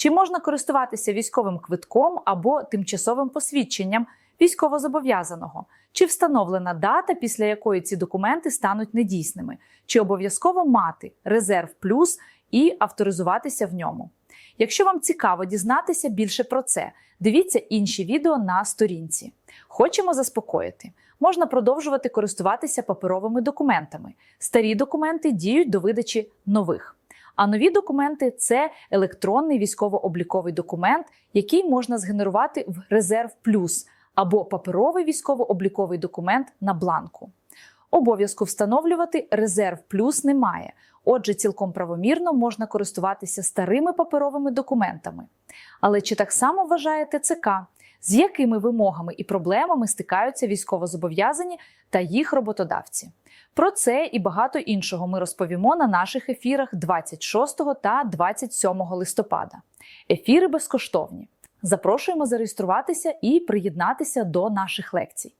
Чи можна користуватися військовим квитком або тимчасовим посвідченням військовозобов'язаного? Чи встановлена дата, після якої ці документи стануть недійсними? Чи обов'язково мати резерв плюс і авторизуватися в ньому? Якщо вам цікаво дізнатися більше про це, дивіться інші відео на сторінці. Хочемо заспокоїти. Можна продовжувати користуватися паперовими документами. Старі документи діють до видачі нових. А нові документи це електронний військово-обліковий документ, який можна згенерувати в резерв плюс або паперовий військово-обліковий документ на бланку. Обов'язку встановлювати резерв плюс немає. Отже, цілком правомірно можна користуватися старими паперовими документами. Але чи так само вважає ТЦК, з якими вимогами і проблемами стикаються військовозобов'язані та їх роботодавці? Про це і багато іншого ми розповімо на наших ефірах 26 та 27 листопада. Ефіри безкоштовні. Запрошуємо зареєструватися і приєднатися до наших лекцій.